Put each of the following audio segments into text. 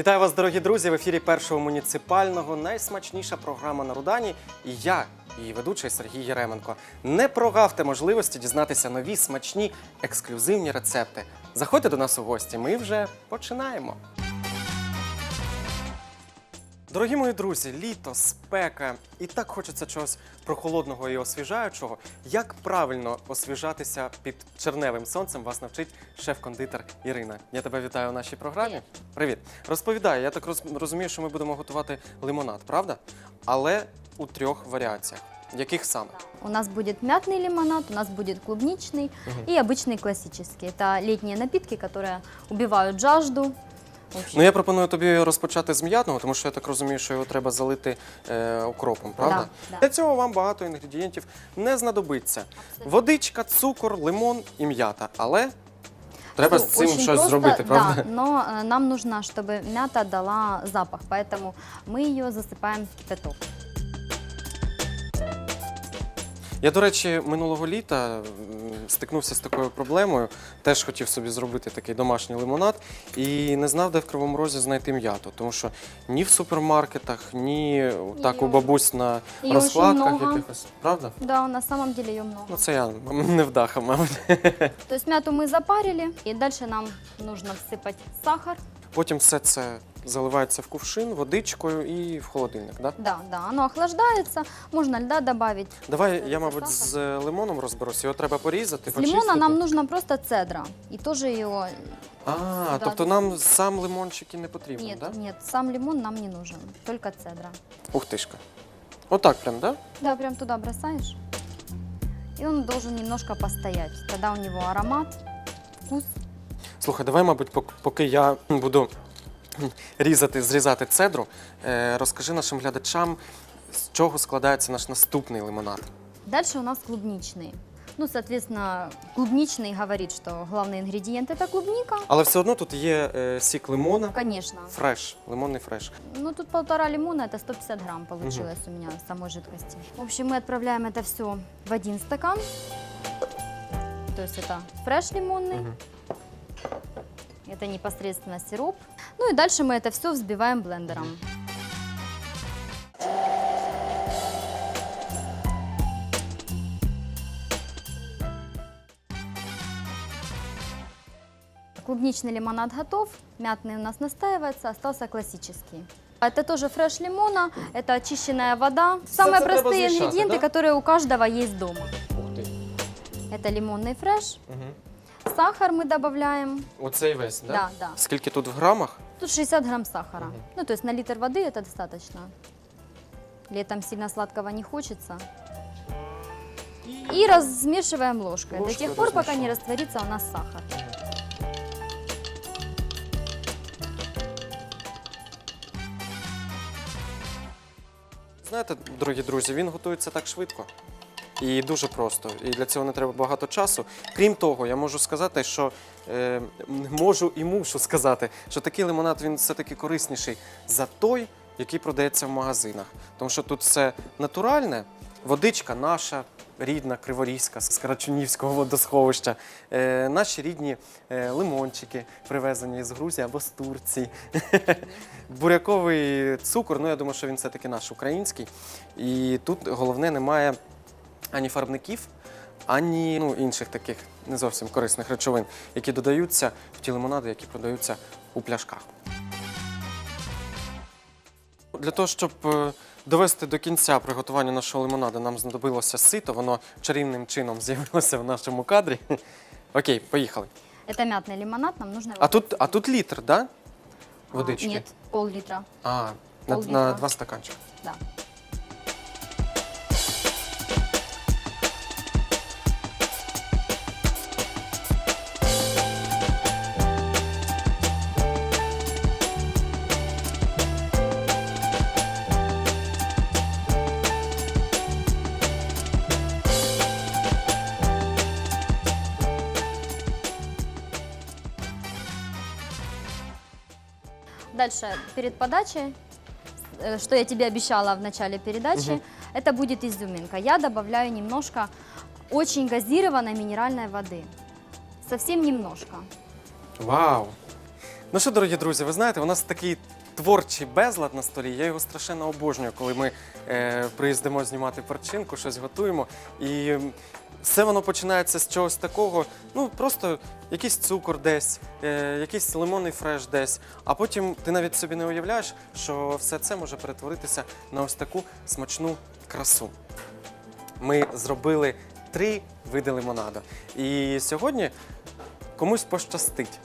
Вітаю вас, дорогі друзі! В ефірі першого муніципального найсмачніша програма на Рудані. І я, її ведучий Сергій Єременко. Не прогавте можливості дізнатися нові смачні ексклюзивні рецепти. Заходьте до нас у гості. Ми вже починаємо. Дорогі мої друзі, літо, спека, і так хочеться чогось прохолодного і освіжаючого. Як правильно освіжатися під черневим сонцем, вас навчить шеф-кондитер Ірина. Я тебе вітаю у нашій програмі. Привіт. Розповідаю, я так роз- розумію, що ми будемо готувати лимонад, правда? Але у трьох варіаціях. Яких саме? У нас будет мятный лимонад, у нас будет клубничный и обычный классический. Это летние напитки, которые убивают жажду. В общем, Ну я пропоную тобі розпочати з м'ятного, тому що я так розумію, що його треба залити е, окропом, правда? Да, да. Для цього вам багато інгредієнтів не знадобиться. Водичка, цукор, лимон і м'ята. Але треба з всё цим очень щось просто, зробити, правда? Да, но э, нам нужно, чтобы мята дала запах, поэтому мы ее засыпаем в кипяток. Я, до речі, минулого літа м, стикнувся з такою проблемою. Теж хотів собі зробити такий домашній лимонад і не знав, де в Кривому Розі знайти м'яту. Тому що ні в супермаркетах, ні так у Її- бабусь на її розкладках много. якихось. Правда? Да, на самом деле ее много. Ну це я не вдаха, мабуть. То есть мяту мы запарили, и дальше нам нужно всыпать сахар. Потім все це заливається в кувшин водичкою і в холодильник. Да? Да, да, оно охлаждается, можно льда добавить. Давай я, мабуть, з лимоном розберусь. Його треба порізати, С лимона нам нужно просто цедра. И тоже ее... А, Да, тобто нам сам лимончик і не потрібен, Нет, да? нет, сам лимон нам не нужен, только цедра. Ух тишка. Отак прям, да? Да, прям туда бросаешь. И он должен немножко постоять. Тогда у него аромат, вкус. Слухай, давай, мабуть, пок- поки я буду різати, зрізати цедру, е, розкажи нашим глядачам, з чого складається наш наступний лимонад. Дальше у нас клубничный. Ну, соответственно, клубничный говорит, что главный ингредиент это клубника. Але все одно тут є е, сік лимона, Конечно. фреш, лимонний фреш. Ну, тут полтора лимона, это 150 грамм получилось у меня самой жидкости. В общем, мы отправляем это все в один стакан. То есть это фреш лимонный, Мгм. Это непосредственно сироп. Ну и дальше мы это все взбиваем блендером. Клубничный лимонад готов, мятный у нас настаивается, остался классический. Это тоже фреш лимона, это очищенная вода. Самые треба простые ингредиенты, да? которые у каждого есть дома. Ух ти. Это лимонный фреш, Угу. сахар мы добавляем. Оцей весь, да? Да, да. Скільки тут в грамах? Тут 60 грамм сахара. Мгм. Ну, то есть на литр воды это достаточно. Летом сильно сладкого не хочется. И размешиваем ложкой до Ложкой тех пор, пока размешиваем. не растворится у нас сахар. Знаєте, дорогі друзі, він готується так швидко і дуже просто. І для цього не треба багато часу. Крім того, я можу сказати, що е, можу і мушу сказати, що такий лимонад він все-таки корисніший за той, який продається в магазинах. Тому що тут все натуральне, водичка наша. Рідна Криворізька з Карачунівського водосховища, е, наші рідні е, лимончики, привезені з Грузії або з Турції. Буряковий цукор, ну я думаю, що він все-таки наш український. І тут головне немає ані фарбників, ані ну, інших таких не зовсім корисних речовин, які додаються в ті лимонади, які продаються у пляшках. Для того, щоб е, довести до кінця приготування нашого лимонаду, нам знадобилося сито, воно чарівним чином з'явилося в нашому кадрі. Окей, поїхали. Это мятный лимонад, нам нужно. А тут, а тут літр, да? Водички? Нет, пол-литра, А, на, Пол-літра. на два стаканчика. да. Дальше, перед подачей, э, что я тебе обещала в начале передачи, Мгм. это будет изюминка. Я добавляю немножко очень газированной минеральной воды. Совсем немножко. Вау! Ну що, дорогі друзі, ви знаєте, у нас такий творчий безлад на столі. Я його страшенно обожнюю, коли ми е, приїздимо знімати перчинку, щось готуємо. І м, все воно починається з чогось такого, ну просто якийсь цукор десь, е, якийсь лимонний фреш десь. А потім ти навіть собі не уявляєш, що все це може перетворитися на ось таку смачну красу. Ми зробили три види лимонаду. І сьогодні комусь пощастить.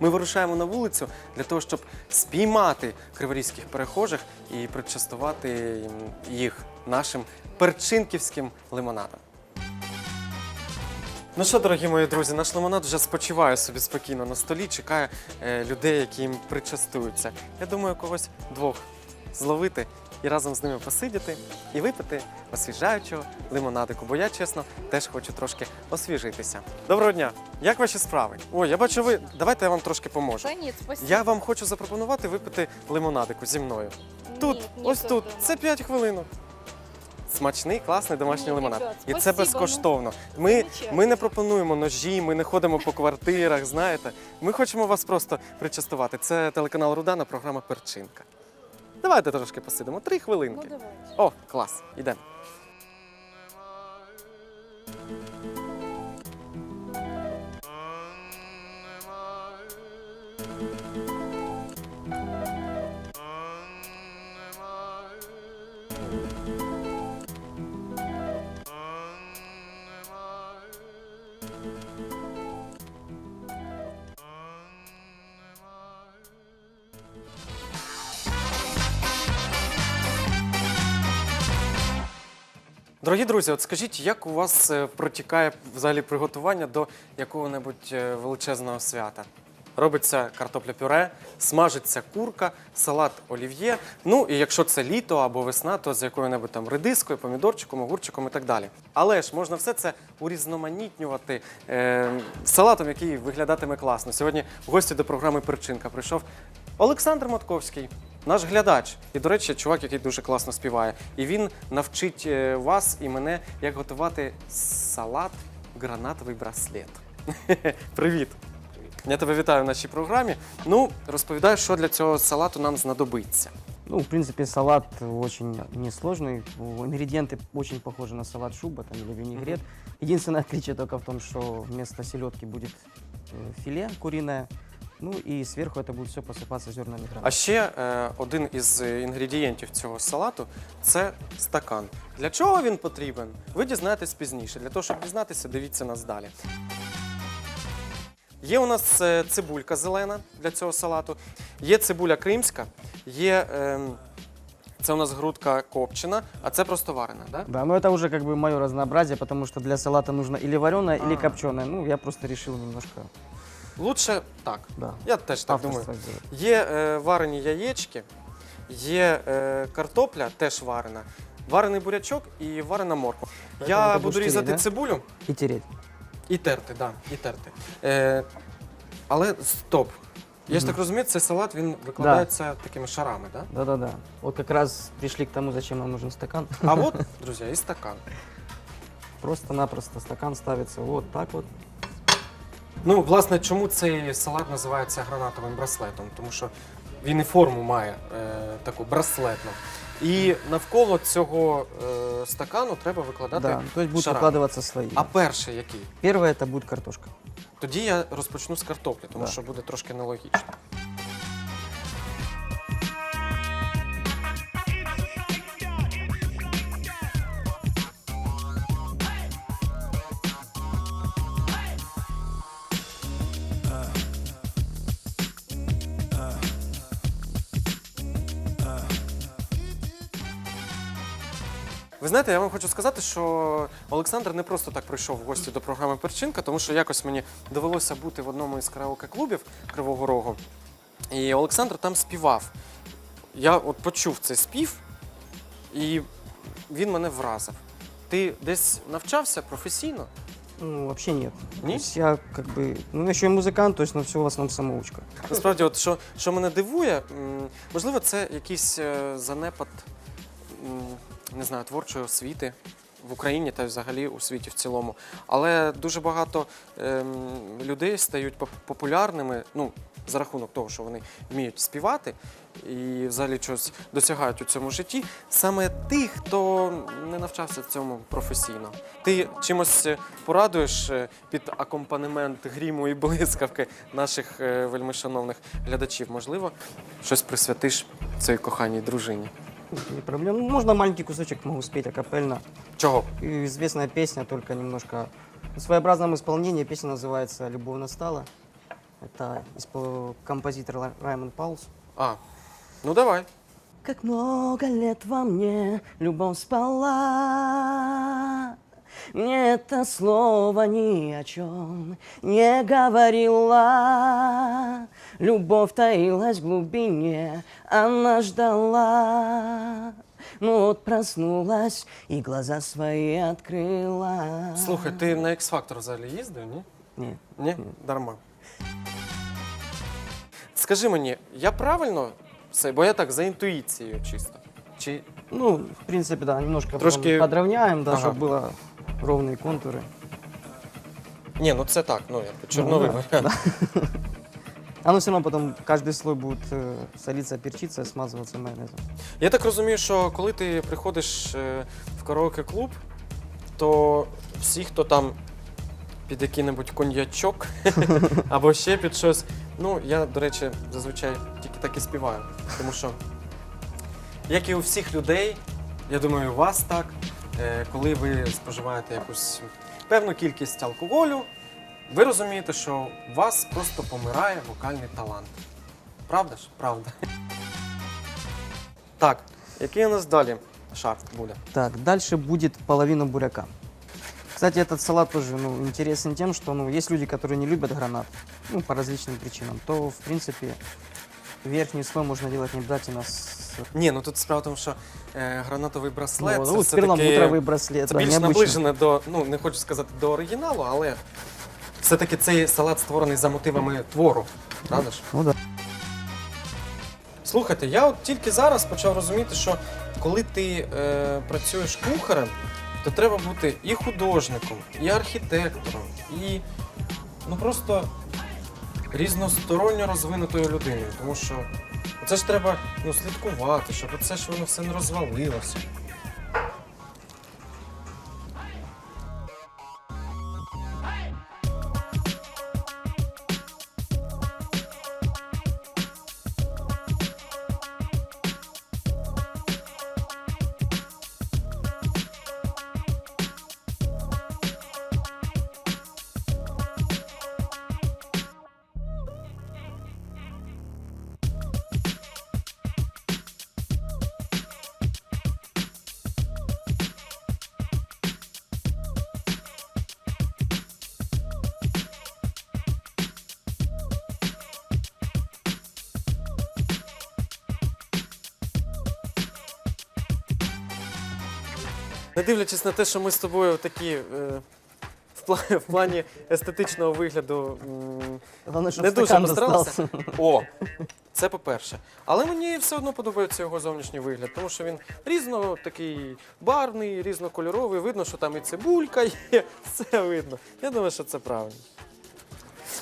Ми вирушаємо на вулицю для того, щоб спіймати криворізьких перехожих і причастувати їх нашим перчинківським лимонадом. Ну що, дорогі мої друзі, наш лимонад вже спочиває собі спокійно на столі, чекає е, людей, які їм причастуються. Я думаю, когось двох зловити і разом з ними посидіти і випити освіжаючого лимонадику, бо я, чесно, теж хочу трошки освіжитися. Доброго дня! Як ваші справи? Ой, я бачу, ви. Давайте я вам трошки поможу. Да нет, спасибо. Я вам хочу запропонувати випити лимонадику зі мною. Тут, Нет, ось тут, некогда. це 5 хвилинок. Смачний, класний домашній лимонад. І це ну, безкоштовно. Ми, ми не пропонуємо ножі, ми не ходимо по квартирах, знаєте. Ми хочемо вас просто причастувати. Це телеканал Рудана, програма Перчинка. Давайте трошки посидимо. Три Ну хвилинки. О, клас, ідемо. Дорогі друзі, от скажіть, як у вас е, протікає взагалі приготування до якого-небудь е, величезного свята? Робиться картопля пюре, смажиться курка, салат олів'є. Ну і якщо це літо або весна, то з якою-небудь там редискою, помідорчиком, огурчиком і так далі. Але ж можна все це урізноманітнювати е, салатом, який виглядатиме класно. Сьогодні в гості до програми Перчинка прийшов Олександр Матковський, наш глядач. І, до речі, чувак, який дуже класно співає. І він навчить е, вас і мене, як готувати салат гранатовий браслет. Привіт! Я тебе вітаю в нашій програмі. Ну, розповідай, що для цього салату нам знадобиться. Ну, в принципе, салат очень несложный. Ингредиенты очень похожи на салат шуба там, или винегрет. Единственное отличие только в том, что вместо селедки будет э, филе куриное. Ну и сверху это будет все посыпаться зернами А граната. ще е, один із е, інгредієнтів цього салату це стакан. Для чого він потрібен? Ви дізнаєтесь пізніше. Для того, щоб дізнатися, дивіться нас далі. Є у нас е, цибулька зелена для цього салату, є цибуля кримська, є. ем, це у нас грудка копчена, а це просто варена, да? Да, но это уже как бы мое разнообразие, потому что для салата нужно или вареное, или А. копченое. Ну, я просто решил немножко Лучше так. да, Я теж так думаю. сделать. Є е, варені яєчки, є е, картопля, теж варена, варений бурячок і варена морква. Я ти буду будеш різати да? цибулю И тереть. і терти, да, і терти. Е, але стоп. Я ж так розумію, цей салат він викладається такими шарами, да? Да-да-да. Вот как раз пришли к тому, зачем нам нужен стакан. А от, друзі, і стакан. Просто-напросто стакан ставится вот так вот. Ну, власне, чому цей салат називається гранатовим браслетом? Тому що він і форму має е, таку браслетну. І навколо цього е, стакану треба викладати. Да, то есть будут шарами. слои. А перший який? Первое это будет картошка. Тоді я розпочну з картоплі, тому Да. що буде трошки нелогічно. Ви знаєте, я вам хочу сказати, що Олександр не просто так прийшов в гості до програми Перчинка, тому що якось мені довелося бути в одному із караоке-клубів Кривого Рогу. І Олександр там співав. Я от почув цей спів, і він мене вразив. Ти десь навчався професійно? Ну, вообще нет. Не? То есть я как бы, ну, я еще и музыкант, то есть, ну, все в основном самоучка. Насправді, от що, що мене дивує, м, можливо, це якийсь е, занепад м, не знаю, творчої освіти в Україні та взагалі у світі в цілому. Але дуже багато ем, людей стають поп- популярними. Ну, за рахунок того, що вони вміють співати і взагалі щось досягають у цьому житті, саме тих, хто не навчався цьому професійно. Ти чимось е, порадуєш е, під акомпанемент гріму і блискавки наших е, вельмишановних глядачів. Можливо, щось присвятиш своїй коханій дружині. Не проблема. Ну, Можно маленький кусочек могу спеть акапельно. Чого? И известная песня, только немножко в своеобразном исполнении. Песня называется «Любовь настала». Это испол- композитор Ла- Раймонд Паулс. А, ну давай. Как много лет во мне любовь спала, Мне это слово ни о чем не говорила. Любовь таилась в глубине, она ждала. Ну вот проснулась и глаза свои открыла. Слухай, ти на X-Factor взагалі їздив, ні? Ні. Ні? Дарма. Скажи мені, я правильно все, бо я так за інтуїцією чисто. Чи Ну, в принципе, да, немножко потом Трошки- подровняем, да, Ага. чтобы было ровные контуры. ні, ну це так, ну як чорновий да, варіант. Оно все равно потом каждый слой будет э, солиться, перчиться, смазываться майонезом. Я так розумію, що коли ти приходиш е, в караоке-клуб, то всі, хто там під який-небудь коньячок або ще під щось. Ну, я, до речі, зазвичай тільки так і співаю. Тому що, як і у всіх людей, я думаю, і у вас так, е, коли ви споживаєте якусь певну кількість алкоголю, ви розумієте, що у вас просто помирає вокальний талант. Правда ж? Правда. Так, який у нас далі шар буде? Так, дальше будет половина буряка. Кстати, этот салат тоже ну, интересен тем, что ну, есть люди, которые не любят гранат, ну, по различным причинам, то, в принципе, верхний слой можно делать не обязательно с... Ні, ну тут справа в тому, що е, гранатовий браслет ну, це, ну, все-таки- перламутровый браслет, це да, більш необычно. наближене до, ну не хочу сказати до оригіналу, але все-таки цей салат створений за мотивами твору. Правда ж? Ну да. Слухайте, я от тільки зараз почав розуміти, що коли ти е, працюєш кухарем, то треба бути і художником, і архітектором, і ну просто різносторонньо розвинутою людиною. Тому що це ж треба ну, слідкувати, щоб це ж воно все не розвалилося. Не дивлячись на те, що ми з тобою такі е, в, пла- в плані естетичного вигляду м, чтобы не дуже стакан достался. О, це по-перше. Але мені все одно подобається його зовнішній вигляд, тому що він різно такий барвний, різнокольоровий. Видно, що там і цибулька є, все видно. Я думаю, що це правильно.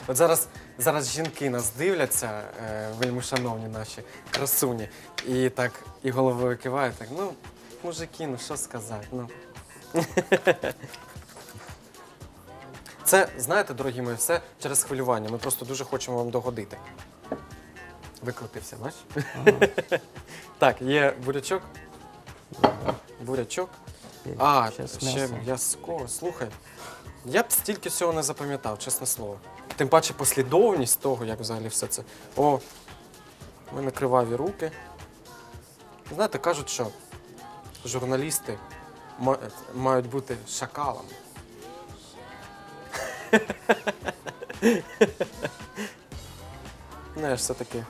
От зараз, зараз жінки нас дивляться, е, вельми шановні наші красуні, і так і головою кивають, так, ну, мужики, ну що сказати. Ну. Це, знаєте, дорогі мої, все через хвилювання. Ми просто дуже хочемо вам догодити. Викрутився, бачиш? так, є бурячок. Бурячок. А, Щас ще м'ясо. м'язко. Слухай, я б стільки всього не запам'ятав, чесне слово. Тим паче послідовність того, як взагалі все це. О, у мене криваві руки. Знаєте, кажуть, що журналісти мають бути шакалами. Ну, я ж все-таки.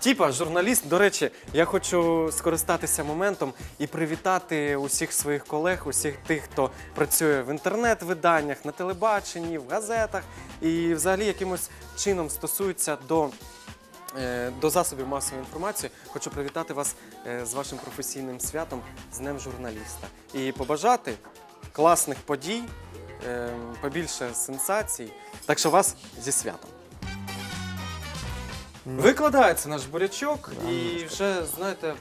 Типа, журналіст, до речі, я хочу скористатися моментом і привітати усіх своїх колег, усіх тих, хто працює в інтернет-виданнях, на телебаченні, в газетах і взагалі якимось чином стосується до, до засобів масової інформації. Хочу привітати вас е, з вашим професійним святом, з Днем журналіста. І побажати класних подій, е, побільше сенсацій. Так що вас зі святом. Викладається наш бурячок, і вже, знаєте,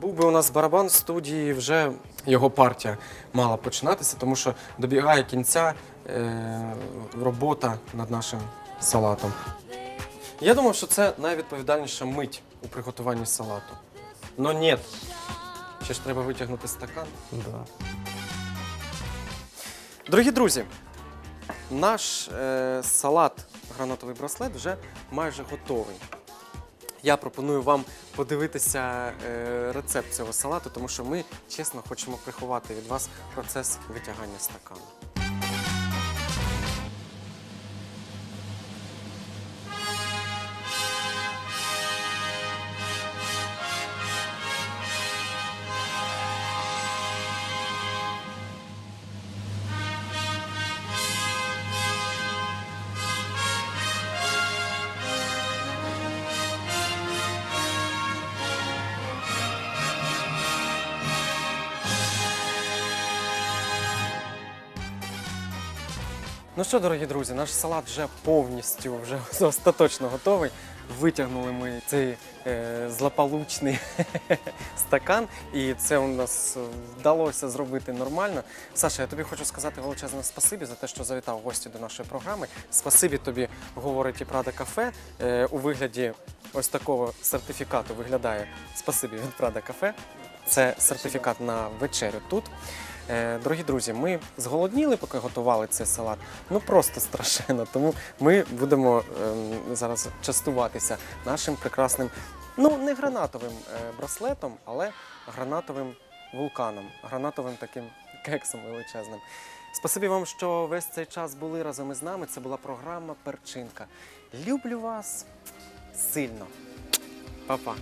був би у нас барабан в студії, вже його партія мала починатися, тому що добігає кінця е, робота над нашим салатом. Я думав, що це найвідповідальніша мить у приготуванні салату. Но ні. Ще ж треба витягнути стакан. Да. Дорогі друзі, наш е, салат гранатовий браслет вже майже готовий. Я пропоную вам подивитися е, рецепт цього салату, тому що ми чесно хочемо приховати від вас процес витягання стакану. Ну що, дорогі друзі, наш салат вже повністю, вже остаточно готовий. Витягнули ми цей е, злополучний стакан, і це у нас вдалося зробити нормально. Саша, я тобі хочу сказати величезне спасибі за те, що завітав гості до нашої програми. Спасибі тобі, говорить і Прада кафе. Е, у вигляді ось такого сертифікату виглядає спасибі від Прада кафе. Це сертифікат на вечерю тут. Е, Дорогі друзі, ми зголодніли, поки готували цей салат. Ну просто страшенно. Тому ми будемо ем, зараз частуватися нашим прекрасним, ну не гранатовим е, браслетом, але гранатовим вулканом, гранатовим таким кексом величезним. Спасибі вам, що весь цей час були разом із нами. Це була програма Перчинка. Люблю вас сильно. Па-па.